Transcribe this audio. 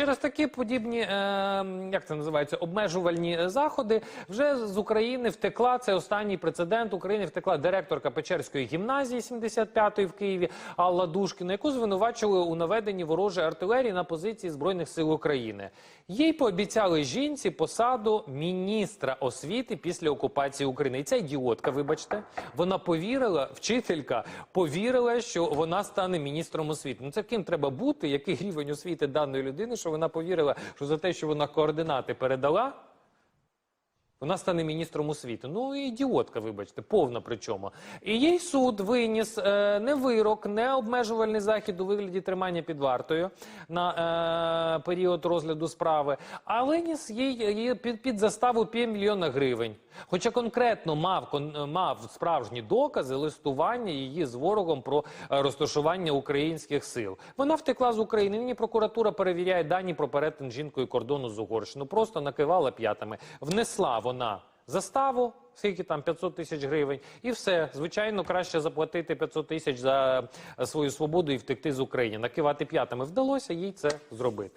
Через такі подібні, е, як це називається, обмежувальні заходи вже з України втекла. Це останній прецедент України. Втекла директорка Печерської гімназії 75-ї в Києві Алла Душкіна, яку звинувачили у наведенні ворожої артилерії на позиції збройних сил України. Їй пообіцяли жінці посаду міністра освіти після окупації України. І ця ідіотка, вибачте, вона повірила, вчителька повірила, що вона стане міністром освіти. Ну це ким треба бути, який рівень освіти даної людини, що вона повірила, що за те, що вона координати передала. Вона стане міністром освіти. Ну ідіотка, вибачте, повна причому. І їй суд виніс е, не вирок, не обмежувальний захід у вигляді тримання під вартою на е, період розгляду справи, а виніс їй, їй під, під заставу півмільйона гривень. Хоча конкретно мав кон- мав справжні докази листування її з ворогом про е, розташування українських сил. Вона втекла з України. Нині прокуратура перевіряє дані про перетин жінкою кордону з Угорщину. Просто накивала п'ятами. Внесла вона заставу, скільки там 500 тисяч гривень, і все. Звичайно, краще заплатити 500 тисяч за свою свободу і втекти з України. Накивати п'ятами вдалося їй це зробити.